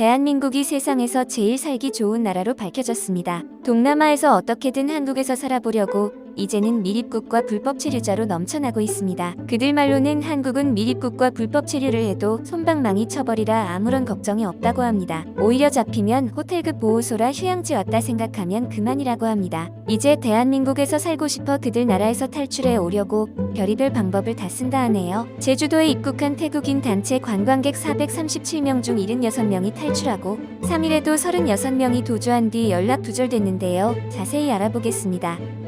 대한민국이 세상에서 제일 살기 좋은 나라로 밝혀졌습니다. 동남아에서 어떻게든 한국에서 살아보려고 이제는 미립국과 불법 체류자로 넘쳐나고 있습니다. 그들 말로는 한국은 미립국과 불법 체류를 해도 손방망이 쳐버리라 아무런 걱정이 없다고 합니다. 오히려 잡히면 호텔급 보호소라 휴양지 왔다 생각하면 그만이라고 합니다. 이제 대한민국에서 살고 싶어 그들 나라에서 탈출해 오려고 별의별 방법을 다 쓴다 하네요. 제주도에 입국한 태국인 단체 관광객 437명 중 76명이 탈출하고 3일에도 36명이 도주한 뒤 연락 두절됐는데요. 자세히 알아보겠습니다.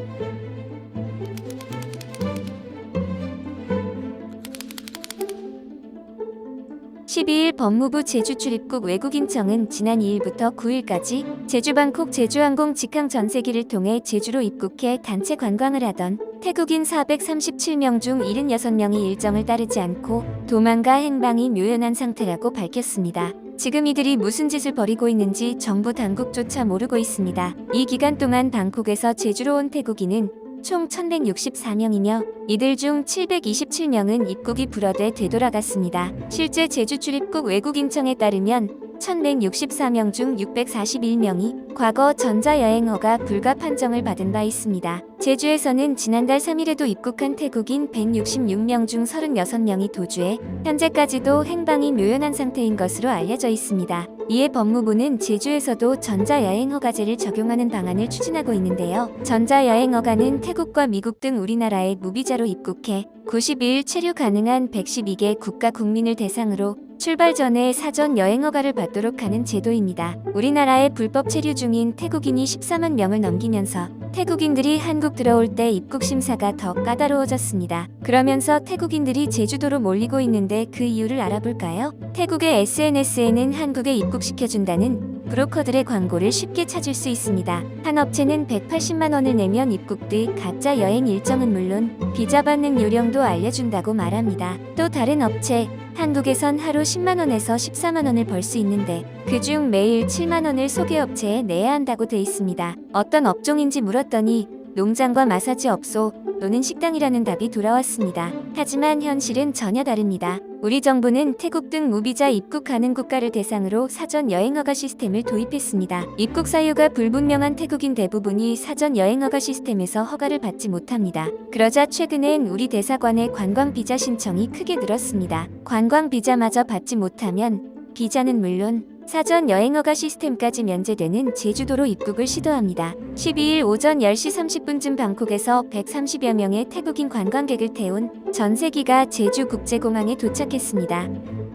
12일 법무부 제주출입국 외국인청은 지난 2일부터 9일까지 제주 방콕 제주항공 직항 전세기를 통해 제주로 입국해 단체 관광을 하던 태국인 437명 중 76명이 일정을 따르지 않고 도망가 행방이 묘연한 상태라고 밝혔습니다. 지금 이들이 무슨 짓을 벌이고 있는지 정부 당국조차 모르고 있습니다. 이 기간 동안 방콕에서 제주로 온 태국인은 총 1164명이며 이들 중 727명은 입국이 불어돼 되돌아갔습니다. 실제 제주 출입국 외국 인청에 따르면 1164명 중 641명이 과거 전자여행허가 불가 판정을 받은 바 있습니다. 제주에서는 지난달 3일에도 입국한 태국인 166명 중 36명이 도주해 현재까지도 행방이 묘연한 상태인 것으로 알려져 있습니다. 이에 법무부는 제주에서도 전자여행 허가제를 적용하는 방안을 추진하고 있는데요. 전자여행 허가는 태국과 미국 등 우리나라에 무비자로 입국해 92일 체류 가능한 112개 국가 국민을 대상으로 출발 전에 사전 여행 허가를 받도록 하는 제도입니다. 우리나라에 불법 체류 중인 태국인이 14만 명을 넘기면서 태국인들이 한국 들어올 때 입국 심사가 더 까다로워졌습니다. 그러면서 태국인들이 제주도로 몰리고 있는데 그 이유를 알아볼까요? 태국의 SNS에는 한국에 입국시켜준다는 브로커들의 광고를 쉽게 찾을 수 있습니다. 한 업체는 180만 원을 내면 입국 뒤 가짜 여행 일정은 물론 비자 받는 요령도 알려준다고 말합니다. 또 다른 업체 한국에선 하루 10만 원에서 14만 원을 벌 수 있는데 그중 매일 7만 원을 소개업체에 내야 한다고 돼 있습니다. 어떤 업종인지 물었더니 농장과 마사지 업소 또는 식당이라는 답이 돌아왔습니다. 하지만 현실은 전혀 다릅니다. 우리 정부는 태국 등 무비자 입국하는 국가를 대상으로 사전 여행 허가 시스템을 도입했습니다. 입국 사유가 불분명한 태국인 대부분이 사전 여행 허가 시스템에서 허가를 받지 못합니다. 그러자 최근엔 우리 대사관의 관광 비자 신청이 크게 늘었습니다. 관광 비자마저 받지 못하면 비자는 물론 사전 여행허가 시스템까지 면제되는 제주도로 입국을 시도합니다. 12일 오전 10시 30분쯤 방콕에서 130여 명의 태국인 관광객을 태운 전세기가 제주국제공항에 도착했습니다.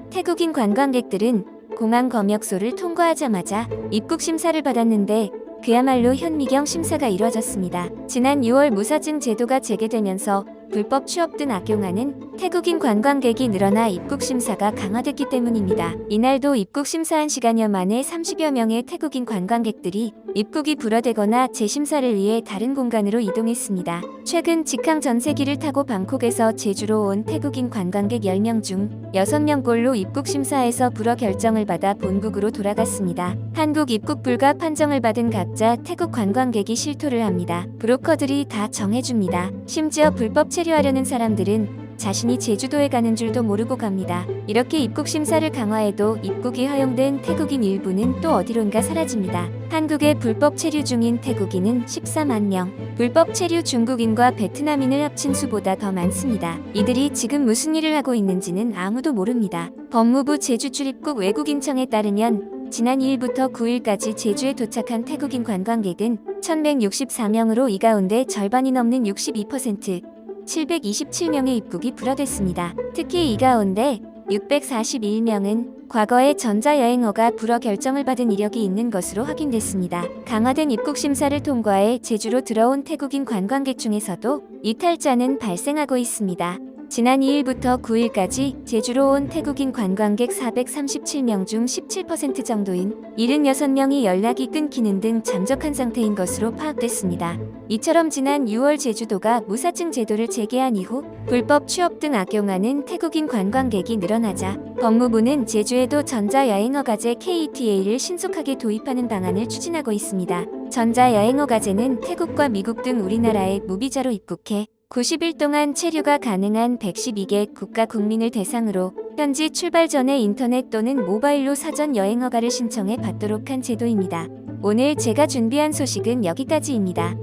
태국인 관광객들은 공항 검역소를 통과하자마자 입국 심사를 받았는데 그야말로 현미경 심사가 이뤄졌습니다. 지난 6월 무사증 제도가 재개되면서 불법 취업 등 악용하는 태국인 관광객이 늘어나 입국 심사가 강화됐기 때문입니다. 이날도 입국 심사한 시간여 만에 30여 명의 태국인 관광객들이 입국이 불어되거나 재심사를 위해 다른 공간으로 이동했습니다. 최근 직항 전세기를 타고 방콕에서 제주로 온 태국인 관광객 10명 중 6명꼴로 입국 심사에서 불어 결정을 받아 본국으로 돌아갔습니다. 한국 입국 불가 판정을 받은 각자 태국 관광객이 실토를 합니다. 브로커들이 다 정해줍니다. 심지어 불법 체류하려는 사람들은 자신이 제주도에 가는 줄도 모르고 갑니다. 이렇게 입국 심사를 강화해도 입국이 허용된 태국인 일부는 또 어디론가 사라집니다. 한국에 불법 체류 중인 태국인은 14만 명, 불법 체류 중국인과 베트남인을 합친 수보다 더 많습니다. 이들이 지금 무슨 일을 하고 있는지는 아무도 모릅니다. 법무부 제주출입국 외국인청에 따르면 지난 2일부터 9일까지 제주에 도착한 태국인 관광객은 1164명으로 이 가운데 절반이 넘는 62% 727명의 입국이 불어됐습니다. 특히 이 가운데 641명은 과거에 전자여행허가 불어 결정을 받은 이력이 있는 것으로 확인됐습니다. 강화된 입국 심사를 통과해 제주로 들어온 태국인 관광객 중에서도 이탈자는 발생하고 있습니다. 지난 2일부터 9일까지 제주로 온 태국인 관광객 437명 중 17% 정도인 76명이 연락이 끊기는 등 잠적한 상태인 것으로 파악됐습니다. 이처럼 지난 6월 제주도가 무사증 제도를 재개한 이후 불법 취업 등 악용하는 태국인 관광객이 늘어나자 법무부는 제주에도 전자여행허가제 KTA를 신속하게 도입하는 방안을 추진하고 있습니다. 전자여행허가제는 태국과 미국 등 우리나라에 무비자로 입국해 90일 동안 체류가 가능한 112개 국가 국민을 대상으로 현지 출발 전에 인터넷 또는 모바일로 사전 여행 허가를 신청해 받도록 한 제도입니다. 오늘 제가 준비한 소식은 여기까지입니다.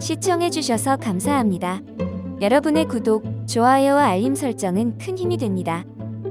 시청해주셔서 감사합니다. 여러분의 구독, 좋아요와 알림 설정은 큰 힘이 됩니다.